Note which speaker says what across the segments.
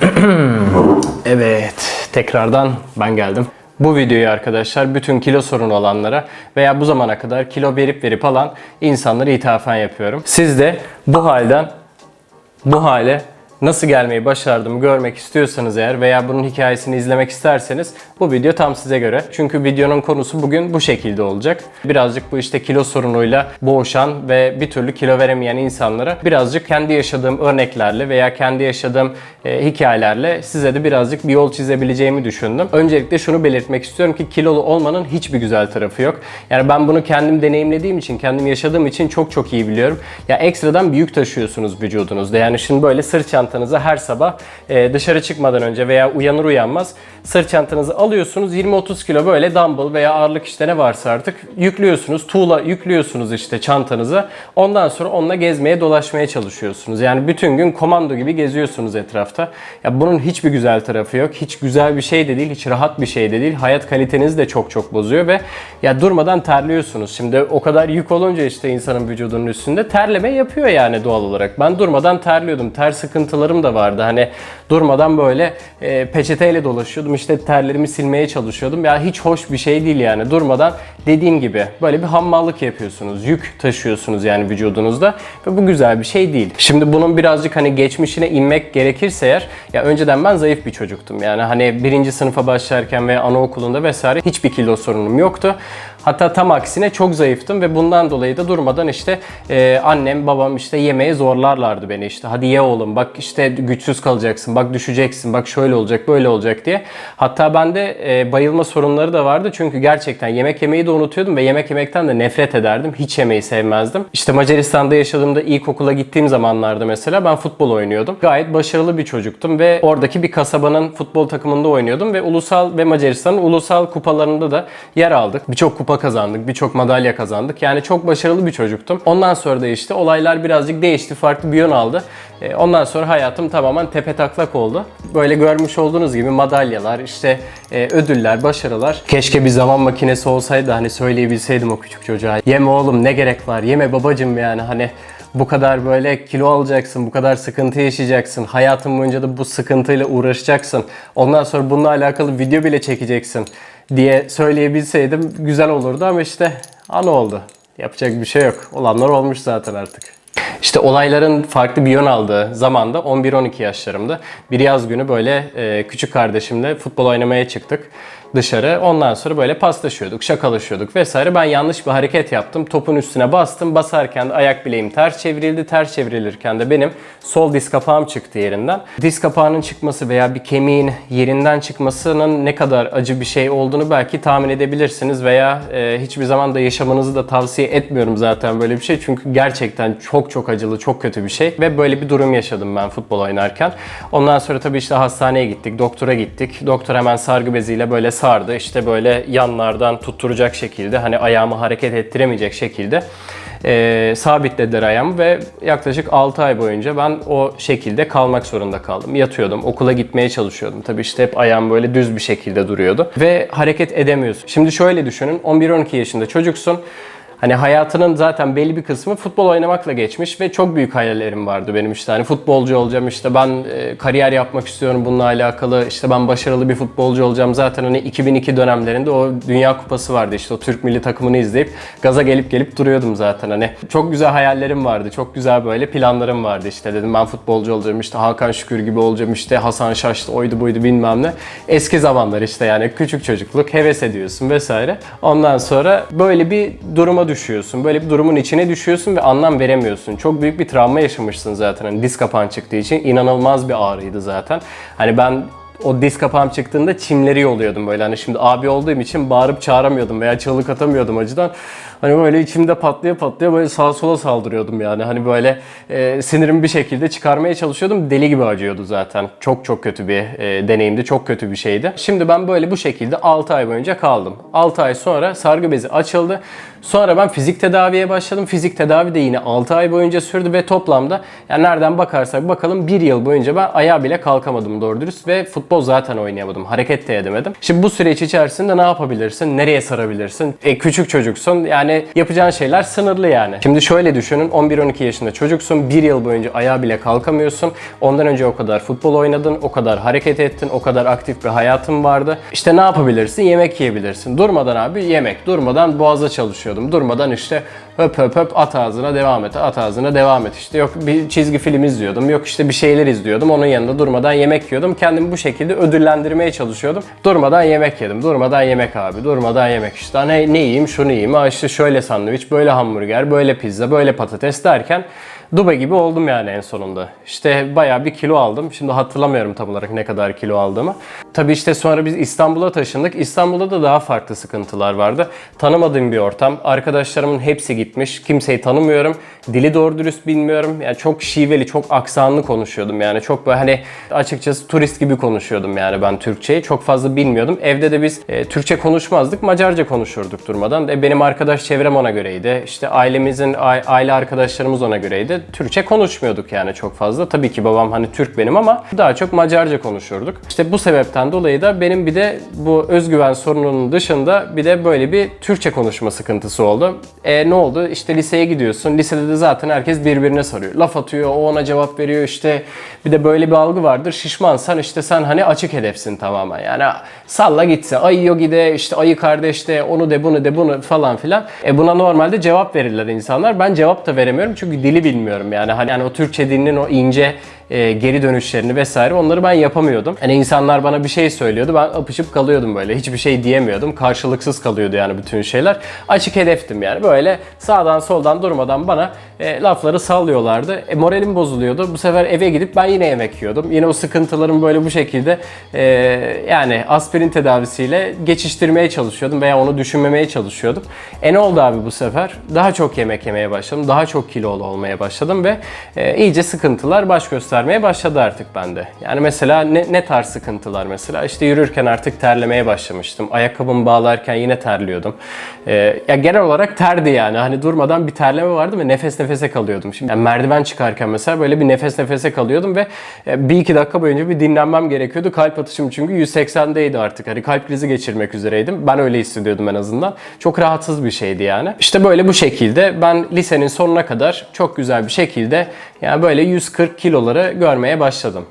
Speaker 1: Evet, tekrardan ben geldim. Bu videoyu arkadaşlar bütün kilo sorunu olanlara veya bu zamana kadar kilo verip verip alan insanlara ithafen yapıyorum. Siz de bu halden bu hale nasıl gelmeyi başardığımı görmek istiyorsanız eğer veya bunun hikayesini izlemek isterseniz bu video tam size göre. Çünkü videonun konusu bugün bu şekilde olacak. Birazcık bu işte kilo sorunuyla boğuşan ve bir türlü kilo veremeyen insanlara birazcık kendi yaşadığım örneklerle veya kendi yaşadığım e, hikayelerle size de birazcık bir yol çizebileceğimi düşündüm. Öncelikle şunu belirtmek istiyorum ki kilolu olmanın hiçbir güzel tarafı yok. Yani ben bunu kendim deneyimlediğim için, kendim yaşadığım için çok çok iyi biliyorum. Ya ekstradan büyük taşıyorsunuz vücudunuzda. Yani şimdi böyle sırt çantanızı her sabah e, dışarı çıkmadan önce veya uyanır uyanmaz sırt çantanızı alıyorsunuz. 20-30 kilo böyle dumbbell veya ağırlık işte ne varsa artık yüklüyorsunuz. Tuğla yüklüyorsunuz işte çantanıza. Ondan sonra onunla gezmeye dolaşmaya çalışıyorsunuz. Yani bütün gün komando gibi geziyorsunuz etrafta. Ya bunun hiçbir güzel tarafı yok. Hiç güzel bir şey de değil, hiç rahat bir şey de değil. Hayat kalitenizi de çok çok bozuyor ve ya durmadan terliyorsunuz. Şimdi o kadar yük olunca işte insanın vücudunun üstünde terleme yapıyor yani doğal olarak. Ben durmadan terliyordum. Ter sıkıntılarım da vardı. Hani durmadan böyle e, peçeteyle dolaşıyordum. İşte terlerimi silmeye çalışıyordum. Ya hiç hoş bir şey değil yani. Durmadan dediğim gibi böyle bir hammallık yapıyorsunuz. Yük taşıyorsunuz yani vücudunuzda ve bu güzel bir şey değil. Şimdi bunun birazcık hani geçmişine inmek gerekirse eğer ya önceden ben zayıf bir çocuktum. Yani hani birinci sınıfa başlarken veya anaokulunda vesaire hiçbir kilo sorunum yoktu. Hatta tam aksine çok zayıftım ve bundan dolayı da durmadan işte e, annem babam işte yemeğe zorlarlardı beni işte hadi ye oğlum bak işte güçsüz kalacaksın bak düşeceksin bak şöyle olacak böyle olacak diye. Hatta bende e, bayılma sorunları da vardı çünkü gerçekten yemek yemeyi de unutuyordum ve yemek yemekten de nefret ederdim. Hiç yemeyi sevmezdim. İşte Macaristan'da yaşadığımda ilkokula gittiğim zamanlarda mesela ben futbol oynuyordum. Gayet başarılı bir çocuktum ve oradaki bir kasabanın futbol takımında oynuyordum ve ulusal ve Macaristan'ın ulusal kupalarında da yer aldık. Birçok kupa kazandık, birçok madalya kazandık. Yani çok başarılı bir çocuktum. Ondan sonra da işte olaylar birazcık değişti, farklı bir yön aldı. E, Ondan sonra hayatım tamamen tepe taklak oldu. Böyle görmüş olduğunuz gibi madalyalar, işte e, ödüller, başarılar. Keşke bir zaman makinesi olsaydı hani söyleyebilseydim o küçük çocuğa. Yeme oğlum ne gerek var, yeme babacım yani hani bu kadar böyle kilo alacaksın, bu kadar sıkıntı yaşayacaksın. Hayatın boyunca da bu sıkıntıyla uğraşacaksın. Ondan sonra bununla alakalı video bile çekeceksin diye söyleyebilseydim güzel olurdu ama işte an oldu. Yapacak bir şey yok. Olanlar olmuş zaten artık. İşte olayların farklı bir yön aldığı zamanda 11-12 yaşlarımda bir yaz günü böyle e, küçük kardeşimle futbol oynamaya çıktık dışarı. Ondan sonra böyle paslaşıyorduk, şakalaşıyorduk vesaire. Ben yanlış bir hareket yaptım. Topun üstüne bastım. Basarken de ayak bileğim ters çevrildi. Ters çevrilirken de benim sol diz kapağım çıktı yerinden. Diz kapağının çıkması veya bir kemiğin yerinden çıkmasının ne kadar acı bir şey olduğunu belki tahmin edebilirsiniz veya e, hiçbir zaman da yaşamanızı da tavsiye etmiyorum zaten böyle bir şey. Çünkü gerçekten çok çok acılı, çok kötü bir şey ve böyle bir durum yaşadım ben futbol oynarken. Ondan sonra tabii işte hastaneye gittik, doktora gittik. Doktor hemen sargı beziyle böyle sardı. İşte böyle yanlardan tutturacak şekilde hani ayağımı hareket ettiremeyecek şekilde e, sabitlediler ayağımı ve yaklaşık 6 ay boyunca ben o şekilde kalmak zorunda kaldım. Yatıyordum, okula gitmeye çalışıyordum. Tabii işte hep ayağım böyle düz bir şekilde duruyordu ve hareket edemiyorsun. Şimdi şöyle düşünün, 11-12 yaşında çocuksun. Hani hayatının zaten belli bir kısmı futbol oynamakla geçmiş ve çok büyük hayallerim vardı benim işte. Hani futbolcu olacağım işte ben e, kariyer yapmak istiyorum bununla alakalı. işte ben başarılı bir futbolcu olacağım. Zaten hani 2002 dönemlerinde o Dünya Kupası vardı işte o Türk milli takımını izleyip gaza gelip gelip duruyordum zaten. Hani çok güzel hayallerim vardı. Çok güzel böyle planlarım vardı işte dedim ben futbolcu olacağım işte Hakan Şükür gibi olacağım işte Hasan Şaşlı oydu buydu bilmem ne. Eski zamanlar işte yani küçük çocukluk heves ediyorsun vesaire. Ondan sonra böyle bir duruma düşüyorsun. Böyle bir durumun içine düşüyorsun ve anlam veremiyorsun. Çok büyük bir travma yaşamışsın zaten. Hani diz kapağın çıktığı için inanılmaz bir ağrıydı zaten. Hani ben o diz kapağım çıktığında çimleri yoluyordum böyle. Hani şimdi abi olduğum için bağırıp çağıramıyordum veya çığlık atamıyordum acıdan. Hani böyle içimde patlaya patlaya böyle sağa sola saldırıyordum yani. Hani böyle e, sinirimi bir şekilde çıkarmaya çalışıyordum. Deli gibi acıyordu zaten. Çok çok kötü bir e, deneyimdi. Çok kötü bir şeydi. Şimdi ben böyle bu şekilde 6 ay boyunca kaldım. 6 ay sonra sargı bezi açıldı. Sonra ben fizik tedaviye başladım. Fizik tedavi de yine 6 ay boyunca sürdü ve toplamda yani nereden bakarsak bakalım 1 yıl boyunca ben ayağa bile kalkamadım doğru dürüst ve futbol zaten oynayamadım. Hareket de edemedim. Şimdi bu süreç içerisinde ne yapabilirsin? Nereye sarabilirsin? E, küçük çocuksun. Yani yapacağın şeyler sınırlı yani. Şimdi şöyle düşünün. 11-12 yaşında çocuksun. 1 yıl boyunca ayağa bile kalkamıyorsun. Ondan önce o kadar futbol oynadın. O kadar hareket ettin. O kadar aktif bir hayatın vardı. İşte ne yapabilirsin? Yemek yiyebilirsin. Durmadan abi yemek. Durmadan boğaza çalışıyordum. Durmadan işte höp höp höp at ağzına devam et. At ağzına devam et. İşte yok bir çizgi film izliyordum. Yok işte bir şeyler izliyordum. Onun yanında durmadan yemek yiyordum. Kendimi bu şekilde ödüllendirmeye çalışıyordum. Durmadan yemek yedim. Durmadan yemek abi. Durmadan yemek işte. Ne, ne yiyeyim şunu yiyeyim. Aa işte şöyle sandviç, böyle hamburger, böyle pizza, böyle patates derken Duba gibi oldum yani en sonunda. İşte bayağı bir kilo aldım. Şimdi hatırlamıyorum tam olarak ne kadar kilo aldığımı. Tabii işte sonra biz İstanbul'a taşındık. İstanbul'da da daha farklı sıkıntılar vardı. Tanımadığım bir ortam. Arkadaşlarımın hepsi gitmiş. Kimseyi tanımıyorum. Dili doğru dürüst bilmiyorum. Yani çok şiveli, çok aksanlı konuşuyordum. Yani çok böyle hani açıkçası turist gibi konuşuyordum yani ben Türkçeyi. Çok fazla bilmiyordum. Evde de biz e, Türkçe konuşmazdık. Macarca konuşurduk durmadan. E, benim arkadaş çevrem ona göreydi. İşte ailemizin, aile arkadaşlarımız ona göreydi. Türkçe konuşmuyorduk yani çok fazla. Tabii ki babam hani Türk benim ama daha çok Macarca konuşurduk. İşte bu sebepten dolayı da benim bir de bu özgüven sorununun dışında bir de böyle bir Türkçe konuşma sıkıntısı oldu. E ne oldu? İşte liseye gidiyorsun. Lisede de zaten herkes birbirine soruyor. Laf atıyor, o ona cevap veriyor işte. Bir de böyle bir algı vardır. Şişmansan işte sen hani açık hedefsin tamamen. Yani salla gitse. Ayı yogi de işte ayı kardeş de onu de bunu de bunu falan filan. E buna normalde cevap verirler insanlar. Ben cevap da veremiyorum çünkü dili bilmiyorum yani. Hani yani o Türkçe dilinin o ince e, geri dönüşlerini vesaire onları ben yapamıyordum. Hani insanlar bana bir şey söylüyordu ben apışıp kalıyordum böyle. Hiçbir şey diyemiyordum. Karşılıksız kalıyordu yani bütün şeyler. Açık hedeftim yani böyle sağdan soldan durmadan bana e, lafları sallıyorlardı. E, moralim bozuluyordu. Bu sefer eve gidip ben yine yemek yiyordum. Yine o sıkıntılarım böyle bu şekilde e, yani aspirin tedavisiyle geçiştirmeye çalışıyordum veya onu düşünmemeye çalışıyordum. E ne oldu abi bu sefer? Daha çok yemek yemeye başladım. Daha çok kilolu olmaya başladım ve e, iyice sıkıntılar baş göstermeye başladı artık bende. Yani mesela ne, ne tarz sıkıntılar mesela? İşte yürürken artık terlemeye başlamıştım. Ayakkabımı bağlarken yine terliyordum. E, ya genel olarak terdi yani. Hani durmadan bir terleme vardı ve nefes nefese kalıyordum. Şimdi yani merdiven çıkarken mesela böyle bir nefes nefese kalıyordum ve e, bir iki dakika boyunca bir dinlenmem gerekiyordu. Kalp atışım çünkü 180'deydi artık. Hani kalp krizi geçirmek üzereydim. Ben öyle hissediyordum en azından. Çok rahatsız bir şeydi yani. İşte böyle bu şekilde ben lisenin sonuna kadar çok güzel bir şekilde yani böyle 140 kiloları görmeye başladım.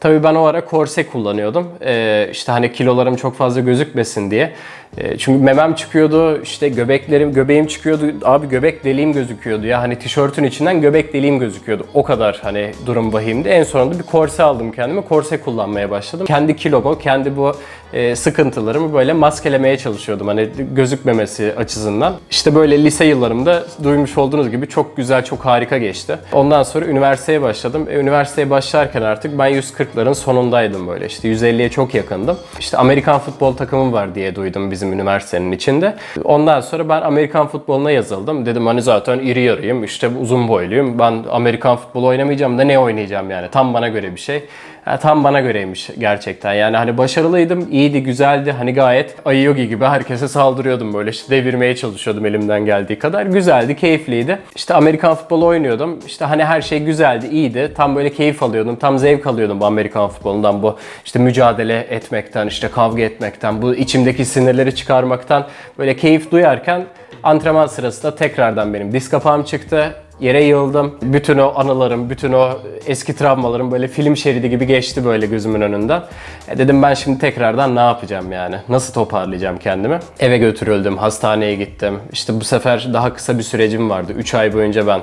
Speaker 1: Tabii ben o ara korse kullanıyordum. Ee, işte hani kilolarım çok fazla gözükmesin diye. Ee, çünkü memem çıkıyordu, işte göbeklerim, göbeğim çıkıyordu. Abi göbek deliğim gözüküyordu ya. Hani tişörtün içinden göbek deliğim gözüküyordu. O kadar hani durum vahimdi. En sonunda bir korse aldım kendime. Korse kullanmaya başladım. Kendi kilomu, kendi bu e, sıkıntılarımı böyle maskelemeye çalışıyordum. Hani gözükmemesi açısından. İşte böyle lise yıllarımda duymuş olduğunuz gibi çok güzel, çok harika geçti. Ondan sonra üniversiteye başladım. E, üniversiteye başlarken artık ben 140'ların sonundaydım böyle. İşte 150'ye çok yakındım. İşte Amerikan futbol takımım var diye duydum bizim üniversitenin içinde. Ondan sonra ben Amerikan futboluna yazıldım. Dedim hani zaten iri yarıyım, işte uzun boyluyum. Ben Amerikan futbolu oynamayacağım da ne oynayacağım yani? Tam bana göre bir şey. Ha, tam bana göreymiş gerçekten. Yani hani başarılıydım, iyiydi, güzeldi. Hani gayet Ayogi gibi herkese saldırıyordum böyle. İşte devirmeye çalışıyordum elimden geldiği kadar. Güzeldi, keyifliydi. İşte Amerikan futbolu oynuyordum. İşte hani her şey güzeldi, iyiydi. Tam böyle keyif alıyordum, tam zevk alıyordum bu Amerikan futbolundan. Bu işte mücadele etmekten, işte kavga etmekten, bu içimdeki sinirleri çıkarmaktan böyle keyif duyarken antrenman sırasında tekrardan benim diz kapağım çıktı yere yığıldım. Bütün o anılarım, bütün o eski travmalarım böyle film şeridi gibi geçti böyle gözümün önünden. E dedim ben şimdi tekrardan ne yapacağım yani? Nasıl toparlayacağım kendimi? Eve götürüldüm, hastaneye gittim. İşte bu sefer daha kısa bir sürecim vardı. 3 ay boyunca ben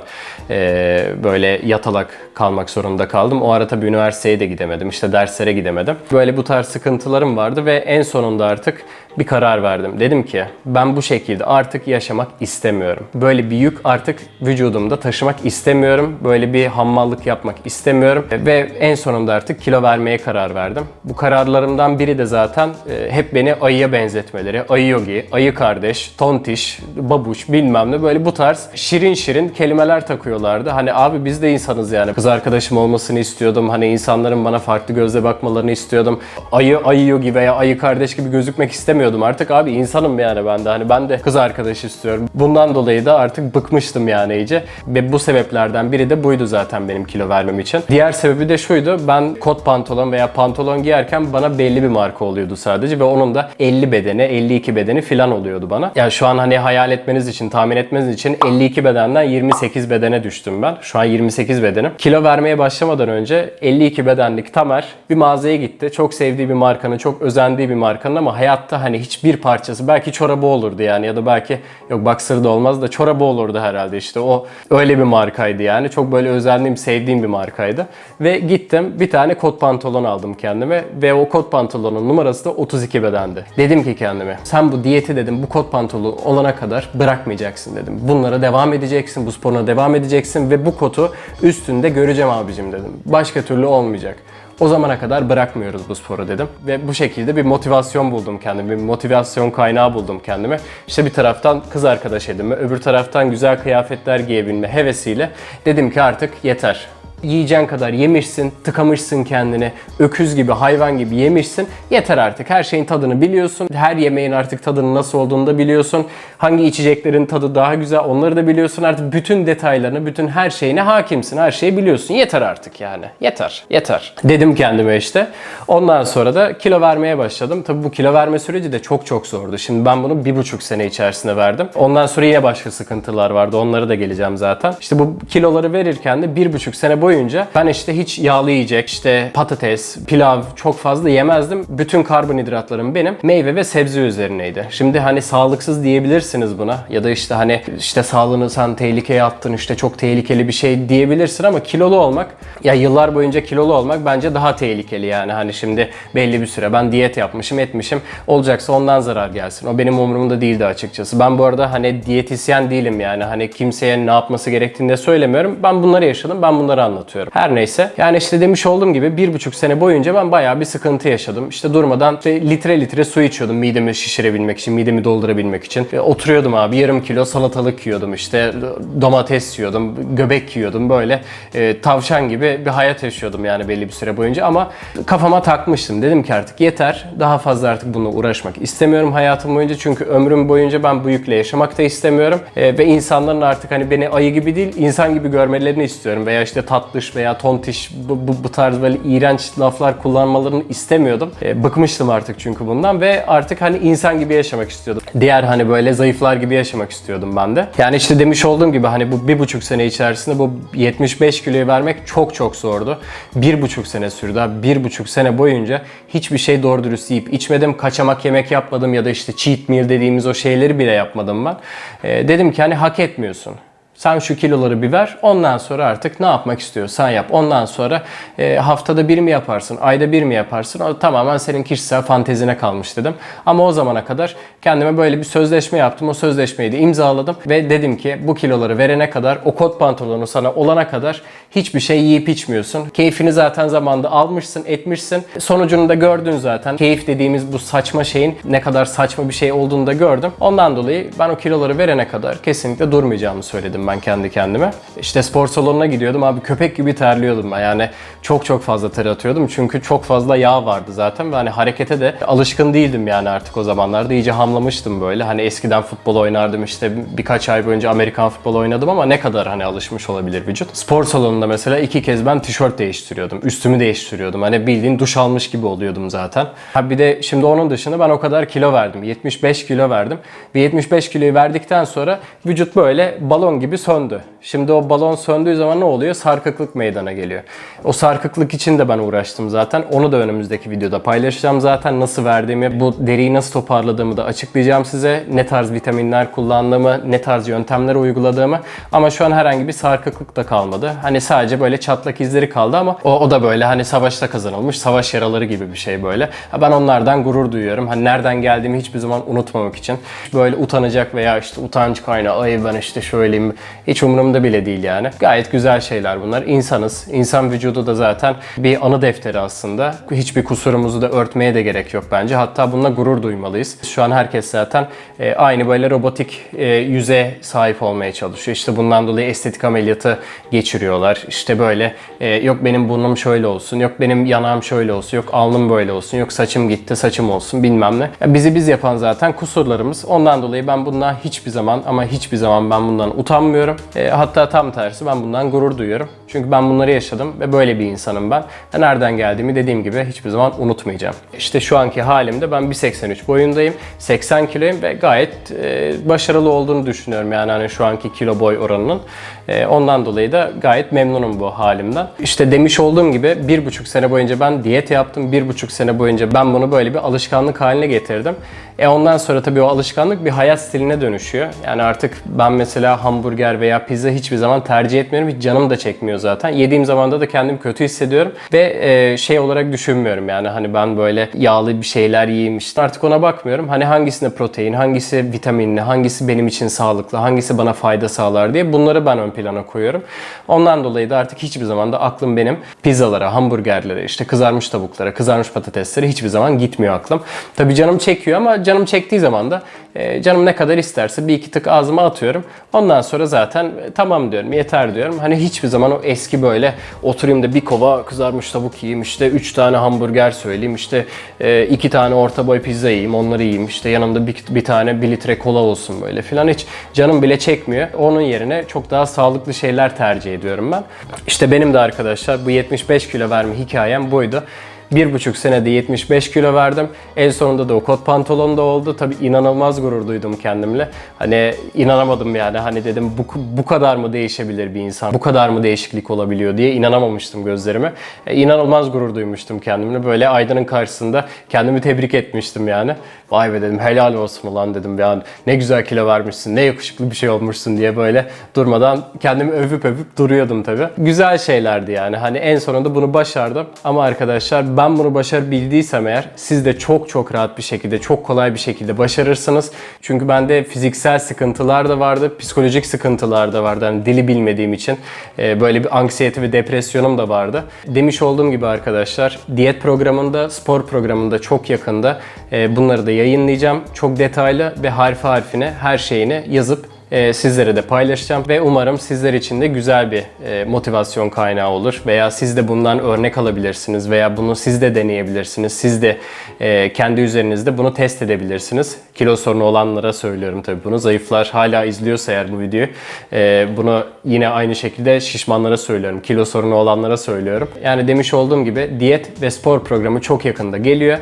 Speaker 1: e, böyle yatalak kalmak zorunda kaldım. O ara tabii üniversiteye de gidemedim. İşte derslere gidemedim. Böyle bu tarz sıkıntılarım vardı ve en sonunda artık bir karar verdim. Dedim ki ben bu şekilde artık yaşamak istemiyorum. Böyle bir yük artık vücudumda taşımak istemiyorum. Böyle bir hammallık yapmak istemiyorum. Ve en sonunda artık kilo vermeye karar verdim. Bu kararlarımdan biri de zaten e, hep beni ayıya benzetmeleri. Ayı yogi, ayı kardeş, tontiş, babuş bilmem ne böyle bu tarz şirin şirin kelimeler takıyorlardı. Hani abi biz de insanız yani. Kız arkadaşım olmasını istiyordum. Hani insanların bana farklı gözle bakmalarını istiyordum. Ayı ayı yogi veya ayı kardeş gibi gözükmek istemiyordum. Artık abi insanım yani ben de. Hani ben de kız arkadaş istiyorum. Bundan dolayı da artık bıkmıştım yani iyice. Ve bu sebeplerden biri de buydu zaten benim kilo vermem için. Diğer sebebi de şuydu. Ben kot pantolon veya pantolon giyerken bana belli bir marka oluyordu sadece ve onun da 50 bedeni, 52 bedeni falan oluyordu bana. Yani şu an hani hayal etmeniz için, tahmin etmeniz için 52 bedenden 28 bedene düştüm ben. Şu an 28 bedenim. Kilo vermeye başlamadan önce 52 bedenlik Tamer bir mağazaya gitti. Çok sevdiği bir markanın, çok özendiği bir markanın ama hayatta hani hiçbir parçası belki çorabı olurdu yani ya da belki yok boxer da olmaz da çorabı olurdu herhalde işte o öyle bir markaydı yani. Çok böyle özendiğim, sevdiğim bir markaydı. Ve gittim bir tane kot pantolon aldım kendime ve o kot pantolonun numarası da 32 bedendi. Dedim ki kendime sen bu diyeti dedim bu kot pantolon olana kadar bırakmayacaksın dedim. Bunlara devam edeceksin, bu sporuna devam edeceksin ve bu kotu üstünde göreceğim abicim dedim. Başka türlü olmayacak. O zamana kadar bırakmıyoruz bu sporu dedim. Ve bu şekilde bir motivasyon buldum kendime. Bir motivasyon kaynağı buldum kendime. İşte bir taraftan kız arkadaş edinme, öbür taraftan güzel kıyafetler giyebilme hevesiyle dedim ki artık yeter. Yiyeceğin kadar yemişsin, tıkamışsın kendini, öküz gibi, hayvan gibi yemişsin. Yeter artık. Her şeyin tadını biliyorsun. Her yemeğin artık tadının nasıl olduğunu da biliyorsun. Hangi içeceklerin tadı daha güzel onları da biliyorsun. Artık bütün detaylarını, bütün her şeyine hakimsin. Her şeyi biliyorsun. Yeter artık yani. Yeter. Yeter. Dedim kendime işte. Ondan sonra da kilo vermeye başladım. Tabii bu kilo verme süreci de çok çok zordu. Şimdi ben bunu bir buçuk sene içerisinde verdim. Ondan sonra yine başka sıkıntılar vardı. Onlara da geleceğim zaten. İşte bu kiloları verirken de bir buçuk sene boyunca ben işte hiç yağlı yiyecek, işte patates, pilav çok fazla yemezdim. Bütün karbonhidratlarım benim meyve ve sebze üzerineydi. Şimdi hani sağlıksız diyebilirsiniz buna ya da işte hani işte sağlığını sen tehlikeye attın işte çok tehlikeli bir şey diyebilirsin ama kilolu olmak ya yıllar boyunca kilolu olmak bence daha tehlikeli yani hani şimdi belli bir süre ben diyet yapmışım etmişim olacaksa ondan zarar gelsin. O benim umurumda değildi açıkçası. Ben bu arada hani diyetisyen değilim yani hani kimseye ne yapması gerektiğini de söylemiyorum. Ben bunları yaşadım ben bunları anlatıyorum. Her neyse yani işte demiş olduğum gibi bir buçuk sene boyunca ben bayağı bir sıkıntı yaşadım. İşte durmadan işte litre litre su içiyordum midemi şişirebilmek için, midemi doldurabilmek için. E, oturuyordum abi yarım kilo salatalık yiyordum işte domates yiyordum, göbek yiyordum böyle e, tavşan gibi bir hayat yaşıyordum yani belli bir süre boyunca ama kafama takmıştım. Dedim ki artık yeter daha fazla artık bununla uğraşmak istemiyorum hayatım boyunca çünkü ömrüm boyunca ben bu yükle yaşamak da istemiyorum E, ve insanların artık hani beni ayı gibi değil insan gibi görmelerini istiyorum veya işte tatlış veya tontiş bu, bu, bu tarz böyle iğrenç laflar kullanmalarını istemiyordum. E, bıkmıştım artık çünkü bundan ve artık hani insan gibi yaşamak istiyordum. Diğer hani böyle zayıflar gibi yaşamak istiyordum ben de. Yani işte demiş olduğum gibi hani bu bir buçuk sene içerisinde bu 75 kiloyu vermek çok çok zordu. Bir buçuk sene sürdü. Bir buçuk sene boyunca hiçbir şey doğru dürüst yiyip içmedim. Kaçamak yemek yapmadım ya da işte cheat meal dediğimiz o şeyleri bile yapmadım ben. E, dedim ki hani hak etmiyorsun. Sen şu kiloları bir ver. Ondan sonra artık ne yapmak istiyorsan yap. Ondan sonra e, haftada bir mi yaparsın, ayda bir mi yaparsın? O tamamen senin kişisel fantezine kalmış dedim. Ama o zamana kadar kendime böyle bir sözleşme yaptım. O sözleşmeyi de imzaladım ve dedim ki bu kiloları verene kadar o kot pantolonu sana olana kadar hiçbir şey yiyip içmiyorsun. Keyfini zaten zamanda almışsın, etmişsin. Sonucunu da gördün zaten. Keyif dediğimiz bu saçma şeyin ne kadar saçma bir şey olduğunu da gördüm. Ondan dolayı ben o kiloları verene kadar kesinlikle durmayacağımı söyledim ben kendi kendime. İşte spor salonuna gidiyordum abi köpek gibi terliyordum ben. Yani çok çok fazla ter atıyordum çünkü çok fazla yağ vardı zaten ve hani harekete de alışkın değildim yani artık o zamanlarda. iyice hamlamıştım böyle. Hani eskiden futbol oynardım işte birkaç ay boyunca Amerikan futbolu oynadım ama ne kadar hani alışmış olabilir vücut. Spor salonunda mesela iki kez ben tişört değiştiriyordum. Üstümü değiştiriyordum. Hani bildiğin duş almış gibi oluyordum zaten. Ha bir de şimdi onun dışında ben o kadar kilo verdim. 75 kilo verdim. Ve 75 kiloyu verdikten sonra vücut böyle balon gibi söndü. Şimdi o balon söndüğü zaman ne oluyor? Sarkıklık meydana geliyor. O sarkıklık için de ben uğraştım zaten. Onu da önümüzdeki videoda paylaşacağım zaten. Nasıl verdiğimi, bu deriyi nasıl toparladığımı da açıklayacağım size. Ne tarz vitaminler kullandığımı, ne tarz yöntemler uyguladığımı. Ama şu an herhangi bir sarkıklık da kalmadı. Hani sadece böyle çatlak izleri kaldı ama o, o da böyle hani savaşta kazanılmış savaş yaraları gibi bir şey böyle. Ben onlardan gurur duyuyorum. Hani nereden geldiğimi hiçbir zaman unutmamak için. Böyle utanacak veya işte utanç kaynağı ay ben işte şöyleyim hiç umurumda umurumda bile değil yani. Gayet güzel şeyler bunlar. İnsanız. İnsan vücudu da zaten bir anı defteri aslında. Hiçbir kusurumuzu da örtmeye de gerek yok bence. Hatta bununla gurur duymalıyız. Şu an herkes zaten e, aynı böyle robotik e, yüze sahip olmaya çalışıyor. İşte bundan dolayı estetik ameliyatı geçiriyorlar. İşte böyle e, yok benim burnum şöyle olsun, yok benim yanağım şöyle olsun, yok alnım böyle olsun, yok saçım gitti, saçım olsun bilmem ne. Ya bizi biz yapan zaten kusurlarımız. Ondan dolayı ben bundan hiçbir zaman ama hiçbir zaman ben bundan utanmıyorum. E, hatta tam tersi ben bundan gurur duyuyorum. Çünkü ben bunları yaşadım ve böyle bir insanım ben. Ve nereden geldiğimi dediğim gibi hiçbir zaman unutmayacağım. İşte şu anki halimde ben 1.83 boyundayım, 80 kiloyum ve gayet e, başarılı olduğunu düşünüyorum yani hani şu anki kilo boy oranının. E, ondan dolayı da gayet memnunum bu halimden. İşte demiş olduğum gibi bir buçuk sene boyunca ben diyet yaptım. Bir buçuk sene boyunca ben bunu böyle bir alışkanlık haline getirdim. E ondan sonra tabii o alışkanlık bir hayat stiline dönüşüyor. Yani artık ben mesela hamburger veya pizza hiçbir zaman tercih etmiyorum. Hiç canım da çekmiyor zaten. Yediğim zaman da kendimi kötü hissediyorum. Ve e, şey olarak düşünmüyorum yani hani ben böyle yağlı bir şeyler yiyeyim işte. Artık ona bakmıyorum. Hani hangisinde protein, hangisi vitaminli, hangisi benim için sağlıklı, hangisi bana fayda sağlar diye bunları ben ön plana koyuyorum. Ondan dolayı da artık hiçbir zaman da aklım benim pizzalara, hamburgerlere, işte kızarmış tavuklara, kızarmış patateslere hiçbir zaman gitmiyor aklım. Tabii canım çekiyor ama canım çektiği zaman da e, canım ne kadar isterse bir iki tık ağzıma atıyorum. Ondan sonra zaten e, tamam diyorum, yeter diyorum. Hani hiçbir zaman o eski böyle oturayım da bir kova kızarmış tavuk yiyeyim, işte üç tane hamburger söyleyeyim, işte e, iki tane orta boy pizza yiyeyim, onları yiyeyim, işte yanında bir, bir tane bir litre kola olsun böyle filan hiç canım bile çekmiyor. Onun yerine çok daha sağlıklı şeyler tercih ediyorum ben. İşte benim de arkadaşlar bu 75 kilo verme hikayem buydu. Bir buçuk senede 75 kilo verdim. En sonunda da o kot pantolon da oldu. Tabii inanılmaz gurur duydum kendimle. Hani inanamadım yani. Hani dedim bu, bu kadar mı değişebilir bir insan? Bu kadar mı değişiklik olabiliyor diye inanamamıştım gözlerime. E, inanılmaz gurur duymuştum kendimle. Böyle aynanın karşısında kendimi tebrik etmiştim yani. Vay be dedim helal olsun ulan dedim yani ne güzel kilo vermişsin, ne yakışıklı bir şey olmuşsun diye böyle durmadan kendimi övüp övüp duruyordum tabii. Güzel şeylerdi yani. Hani en sonunda bunu başardım. Ama arkadaşlar ben bunu başarabildiysem eğer siz de çok çok rahat bir şekilde, çok kolay bir şekilde başarırsınız. Çünkü bende fiziksel sıkıntılar da vardı, psikolojik sıkıntılar da vardı. Yani dili bilmediğim için e, böyle bir anksiyete ve depresyonum da vardı. Demiş olduğum gibi arkadaşlar diyet programında, spor programında çok yakında e, bunları da yayınlayacağım. Çok detaylı ve harfi harfine her şeyini yazıp e, sizlere de paylaşacağım ve umarım sizler için de güzel bir e, motivasyon kaynağı olur veya siz de bundan örnek alabilirsiniz veya bunu siz de deneyebilirsiniz. Siz de e, kendi üzerinizde bunu test edebilirsiniz. Kilo sorunu olanlara söylüyorum tabii bunu. Zayıflar hala izliyorsa eğer bu videoyu e, bunu yine aynı şekilde şişmanlara söylüyorum. Kilo sorunu olanlara söylüyorum. Yani demiş olduğum gibi diyet ve spor programı çok yakında geliyor.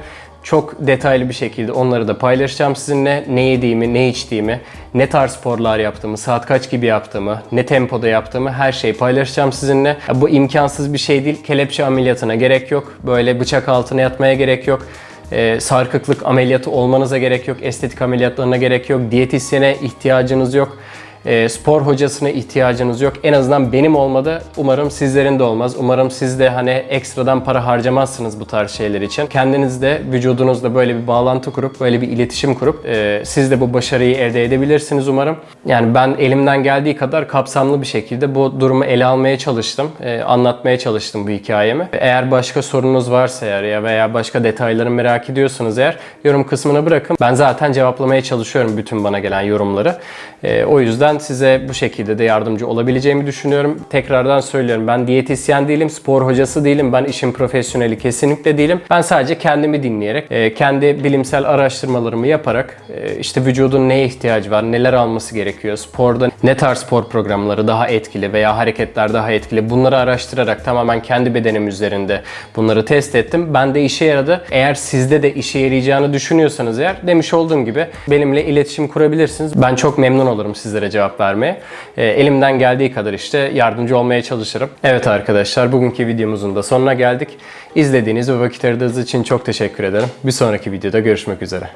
Speaker 1: Çok detaylı bir şekilde onları da paylaşacağım sizinle. Ne yediğimi, ne içtiğimi, ne tarz sporlar yaptığımı, saat kaç gibi yaptığımı, ne tempoda yaptığımı her şeyi paylaşacağım sizinle. Bu imkansız bir şey değil. Kelepçe ameliyatına gerek yok. Böyle bıçak altına yatmaya gerek yok. Ee, sarkıklık ameliyatı olmanıza gerek yok. Estetik ameliyatlarına gerek yok. Diyetisyene ihtiyacınız yok. E, spor hocasına ihtiyacınız yok. En azından benim olmadı. Umarım sizlerin de olmaz. Umarım siz de hani ekstradan para harcamazsınız bu tarz şeyler için. Kendinizde, vücudunuzla böyle bir bağlantı kurup, böyle bir iletişim kurup e, siz de bu başarıyı elde edebilirsiniz umarım. Yani ben elimden geldiği kadar kapsamlı bir şekilde bu durumu ele almaya çalıştım. E, anlatmaya çalıştım bu hikayemi. Eğer başka sorunuz varsa eğer ya veya başka detayları merak ediyorsanız eğer yorum kısmına bırakın. Ben zaten cevaplamaya çalışıyorum bütün bana gelen yorumları. E, o yüzden size bu şekilde de yardımcı olabileceğimi düşünüyorum. Tekrardan söylüyorum ben diyetisyen değilim, spor hocası değilim. Ben işin profesyoneli kesinlikle değilim. Ben sadece kendimi dinleyerek, e, kendi bilimsel araştırmalarımı yaparak e, işte vücudun neye ihtiyacı var, neler alması gerekiyor, sporda ne tarz spor programları daha etkili veya hareketler daha etkili bunları araştırarak tamamen kendi bedenim üzerinde bunları test ettim. Ben de işe yaradı. Eğer sizde de işe yarayacağını düşünüyorsanız eğer demiş olduğum gibi benimle iletişim kurabilirsiniz. Ben çok memnun olurum sizlere cevap vermeye. E, elimden geldiği kadar işte yardımcı olmaya çalışırım. Evet arkadaşlar bugünkü videomuzun da sonuna geldik. İzlediğiniz ve vakit ayırdığınız için çok teşekkür ederim. Bir sonraki videoda görüşmek üzere.